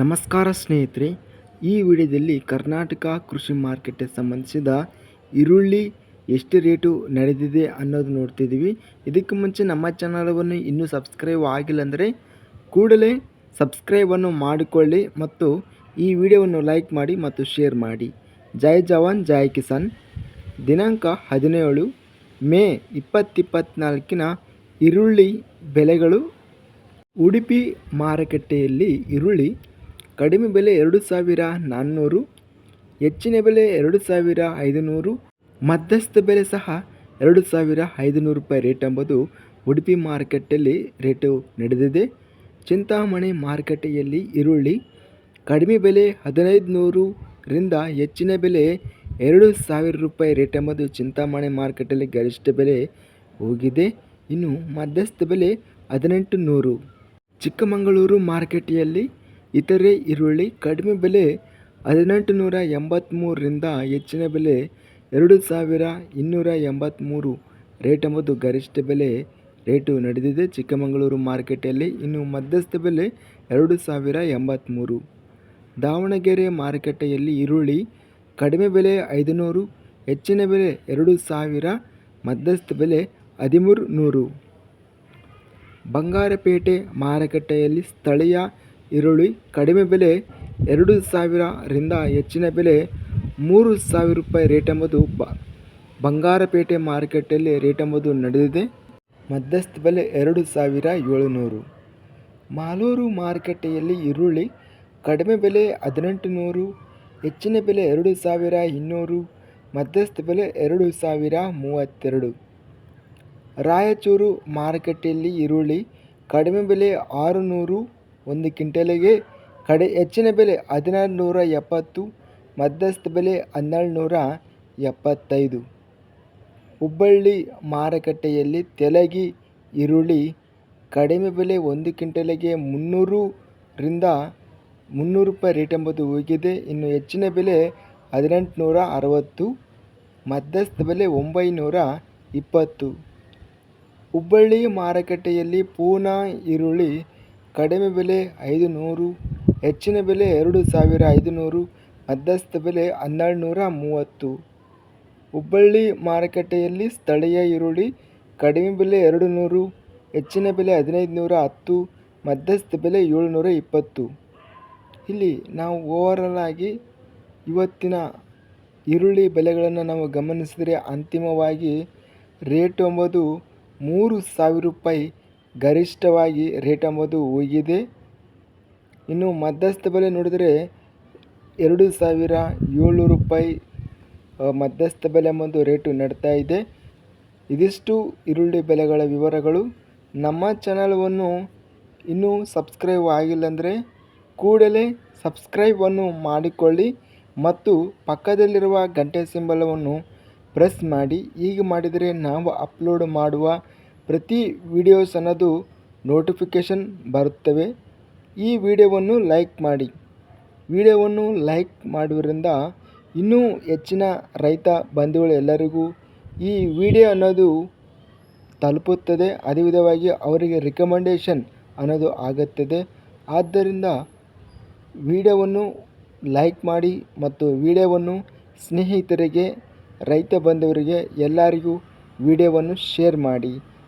ನಮಸ್ಕಾರ ಸ್ನೇಹಿತರೆ, ಈ ವಿಡಿಯೋದಲ್ಲಿ ಕರ್ನಾಟಕ ಕೃಷಿ ಮಾರ್ಕೆಟ್ಗೆ ಸಂಬಂಧಿಸಿದ ಈರುಳ್ಳಿ ಎಷ್ಟು ರೇಟು ನಡೆದಿದೆ ಅನ್ನೋದು ನೋಡ್ತಿದ್ದೀವಿ. ಇದಕ್ಕೆ ಮುಂಚೆ ನಮ್ಮ ಚಾನಲವನ್ನು ಇನ್ನೂ ಸಬ್ಸ್ಕ್ರೈಬ್ ಆಗಿಲ್ಲ ಅಂದರೆ ಕೂಡಲೇ ಸಬ್ಸ್ಕ್ರೈಬನ್ನು ಮಾಡಿಕೊಳ್ಳಿ ಮತ್ತು ಈ ವಿಡಿಯೋವನ್ನು ಲೈಕ್ ಮಾಡಿ ಮತ್ತು ಶೇರ್ ಮಾಡಿ. ಜೈ ಜವಾನ್, ಜೈ ಕಿಸಾನ್. ದಿನಾಂಕ ಹದಿನೇಳು, ಮೇ ಇಪ್ಪತ್ತಿಪ್ಪತ್ನಾಲ್ಕಿನ ಈರುಳ್ಳಿ ಬೆಲೆಗಳು ಉಡುಪಿ ಮಾರುಕಟ್ಟೆಯಲ್ಲಿ ಈರುಳ್ಳಿ ಕಡಿಮೆ ಬೆಲೆ ಎರಡು ಸಾವಿರ ನಾನ್ನೂರು, ಹೆಚ್ಚಿನ ಬೆಲೆ ಎರಡು ಸಾವಿರ ಐದುನೂರು, ಮಧ್ಯಸ್ಥ ಬೆಲೆ ಸಹ ಎರಡು ಸಾವಿರ ಐದುನೂರು ರೂಪಾಯಿ ರೇಟ್ ಎಂಬುದು ಉಡುಪಿ ಮಾರುಕಟ್ಟೆಯಲ್ಲಿ ರೇಟು ನಡೆದಿದೆ. ಚಿಂತಾಮಣಿ ಮಾರುಕಟ್ಟೆಯಲ್ಲಿ ಈರುಳ್ಳಿ ಕಡಿಮೆ ಬೆಲೆ ಹದಿನೈದು ನೂರರಿಂದ ಹೆಚ್ಚಿನ ಬೆಲೆ ಎರಡು ಸಾವಿರ ರೂಪಾಯಿ ರೇಟ್ ಎಂಬುದು ಚಿಂತಾಮಣಿ ಮಾರುಕಟ್ಟೆಯಲ್ಲಿ ಗರಿಷ್ಠ ಬೆಲೆ ಹೋಗಿದೆ. ಇನ್ನು ಮಧ್ಯಸ್ಥ ಬೆಲೆ ಹದಿನೆಂಟು ನೂರು ಚಿಕ್ಕಮಗಳೂರು ಮಾರುಕಟ್ಟೆಯಲ್ಲಿ ಇತರೆ ಈರುಳ್ಳಿ ಕಡಿಮೆ ಬೆಲೆ ಹದಿನೆಂಟು ನೂರ ಎಂಬತ್ತ್ಮೂರರಿಂದ ಹೆಚ್ಚಿನ ಬೆಲೆ ಎರಡು ಸಾವಿರ ಇನ್ನೂರ ಎಂಬತ್ತ್ಮೂರು ರೇಟ್ ಎಂಬುದು ಗರಿಷ್ಠ ಬೆಲೆ. ರೇಟು ನಡೆದಿದೆ. ಚಿಕ್ಕಮಗಳೂರು ಮಾರುಕಟ್ಟೆಯಲ್ಲಿ ಇನ್ನು ಮಧ್ಯಸ್ಥ ಬೆಲೆ ಎರಡು ಸಾವಿರ ಎಂಬತ್ತ್ಮೂರು ದಾವಣಗೆರೆ ಮಾರುಕಟ್ಟೆಯಲ್ಲಿ ಈರುಳ್ಳಿ ಕಡಿಮೆ ಬೆಲೆ ಐದುನೂರು, ಹೆಚ್ಚಿನ ಬೆಲೆ ಎರಡು ಸಾವಿರ ಮಧ್ಯಸ್ಥ ಬೆಲೆ ಹದಿಮೂರು ನೂರು ಬಂಗಾರಪೇಟೆ ಮಾರುಕಟ್ಟೆಯಲ್ಲಿ ಸ್ಥಳೀಯ ಈರುಳ್ಳಿ, ಕಡಿಮೆ ಬೆಲೆ ಎರಡು ಸಾವಿರರಿಂದ ಹೆಚ್ಚಿನ ಬೆಲೆ ಮೂರು ಸಾವಿರ ರೂಪಾಯಿ ರೇಟ್ ಎಂಬುದು ಬ, ಬಂಗಾರಪೇಟೆ ಮಾರುಕಟ್ಟೆಯಲ್ಲಿ ರೇಟ್ ಎಂಬುದು ನಡೆದಿದೆ. ಮಧ್ಯಸ್ಥ ಬೆಲೆ ಎರಡು ಸಾವಿರ ಏಳುನೂರು. ಮಾಲೂರು ಮಾರುಕಟ್ಟೆಯಲ್ಲಿ ಈರುಳ್ಳಿ ಕಡಿಮೆ ಬೆಲೆ ಹದಿನೆಂಟು ನೂರು ಹೆಚ್ಚಿನ ಬೆಲೆ ಎರಡು ಸಾವಿರ ಇನ್ನೂರು, ಮಧ್ಯಸ್ಥ ಬೆಲೆ ಎರಡು ಸಾವಿರ ಮೂವತ್ತೆರಡು. ರಾಯಚೂರು ಮಾರುಕಟ್ಟೆಯಲ್ಲಿ ಈರುಳ್ಳಿ ಕಡಿಮೆ ಬೆಲೆ ಆರು ನೂರು ಒಂದು ಕ್ವಿಂಟಲಿಗೆ ಕಡೆ ಹೆಚ್ಚಿನ ಬೆಲೆ ಹದಿನಾರು ನೂರ ಎಪ್ಪತ್ತು, ಮಧ್ಯಸ್ಥ ಬೆಲೆ ಹನ್ನೆರಡು ನೂರ ಎಪ್ಪತ್ತೈದು. ಹುಬ್ಬಳ್ಳಿ ಮಾರುಕಟ್ಟೆಯಲ್ಲಿ ತೆಲಗಿ ಈರುಳ್ಳಿ ಕಡಿಮೆ ಬೆಲೆ ಒಂದು ಕ್ವಿಂಟಲಿಗೆ ಮುನ್ನೂರರಿಂದ ಮುನ್ನೂರು ರೂಪಾಯಿ ರೇಟ್ ಎಂಬುದು ಹೋಗಿದೆ. ಇನ್ನು ಹೆಚ್ಚಿನ ಬೆಲೆ ಹದಿನೆಂಟು ನೂರ ಅರವತ್ತು, ಮಧ್ಯಸ್ಥ ಬೆಲೆ ಒಂಬೈನೂರ ಇಪ್ಪತ್ತು. ಹುಬ್ಬಳ್ಳಿ ಮಾರುಕಟ್ಟೆಯಲ್ಲಿ ಪೂನಾ ಈರುಳ್ಳಿ ಕಡಿಮೆ ಬೆಲೆ ಐದು ನೂರು ಹೆಚ್ಚಿನ ಬೆಲೆ ಎರಡು ಸಾವಿರ ಐದುನೂರು, ಮಧ್ಯಸ್ಥ ಬೆಲೆ ಹನ್ನೆರಡು ನೂರ ಮೂವತ್ತು. ಹುಬ್ಬಳ್ಳಿ ಮಾರುಕಟ್ಟೆಯಲ್ಲಿ ಸ್ಥಳೀಯ ಈರುಳ್ಳಿ ಕಡಿಮೆ ಬೆಲೆ ಎರಡು ನೂರು ಹೆಚ್ಚಿನ ಬೆಲೆ ಹದಿನೈದು ನೂರ ಹತ್ತು, ಮಧ್ಯಸ್ಥ ಬೆಲೆ ಏಳುನೂರ ಇಪ್ಪತ್ತು. ಇಲ್ಲಿ ನಾವು ಓವರಾಲ್ ಆಗಿ ಇವತ್ತಿನ ಈರುಳ್ಳಿ ಬೆಲೆಗಳನ್ನು ನಾವು ಗಮನಿಸಿದರೆ ಅಂತಿಮವಾಗಿ ರೇಟ್ ಎಂಬುದು ಮೂರು ಸಾವಿರ ರೂಪಾಯಿ ಗರಿಷ್ಠವಾಗಿ ರೇಟ್ ಎಂಬುದು ಹೋಗಿದೆ ಇನ್ನು ಮಧ್ಯಸ್ಥ ಬೆಲೆ ನೋಡಿದರೆ ಎರಡು ಸಾವಿರ ಏಳ್ನೂರು ರೂಪಾಯಿ ಮಧ್ಯಸ್ಥ ಬೆಲೆ ಎಂಬುದು ರೇಟು ನಡ್ತಾ ಇದೆ. ಇದಿಷ್ಟು ಈರುಳ್ಳಿ ಬೆಲೆಗಳ ವಿವರಗಳು. ನಮ್ಮ ಚಾನಲವನ್ನು ಇನ್ನೂ ಸಬ್ಸ್ಕ್ರೈಬ್ ಆಗಿಲ್ಲ ಅಂದರೆ ಕೂಡಲೇ ಸಬ್ಸ್ಕ್ರೈಬನ್ನು ಮಾಡಿಕೊಳ್ಳಿ ಮತ್ತು ಪಕ್ಕದಲ್ಲಿರುವ ಗಂಟೆ ಸಿಂಬಲವನ್ನು ಪ್ರೆಸ್ ಮಾಡಿ. ಹೀಗೆ ಮಾಡಿದರೆ ನಾವು ಅಪ್ಲೋಡ್ ಮಾಡುವ ಪ್ರತಿ ವಿಡಿಯೋಸ್ ಅನ್ನೋದು ನೋಟಿಫಿಕೇಷನ್ ಬರುತ್ತವೆ. ಈ ವಿಡಿಯೋವನ್ನು ಲೈಕ್ ಮಾಡಿ. ವಿಡಿಯೋವನ್ನು ಲೈಕ್ ಮಾಡುವುದರಿಂದ ಇನ್ನೂ ಹೆಚ್ಚಿನ ರೈತ ಬಂಧುಗಳು ಎಲ್ಲರಿಗೂ ಈ ವಿಡಿಯೋ ಅನ್ನೋದು ತಲುಪುತ್ತದೆ. ಅದೇ ವಿಧವಾಗಿ ಅವರಿಗೆ ರಿಕಮೆಂಡೇಷನ್ ಅನ್ನೋದು ಆಗುತ್ತದೆ. ಆದ್ದರಿಂದ ವಿಡಿಯೋವನ್ನು ಲೈಕ್ ಮಾಡಿ ಮತ್ತು ವಿಡಿಯೋವನ್ನು ಸ್ನೇಹಿತರಿಗೆ, ರೈತ ಬಂಧುವರಿಗೆ ಎಲ್ಲರಿಗೂ ವಿಡಿಯೋವನ್ನು ಶೇರ್ ಮಾಡಿ.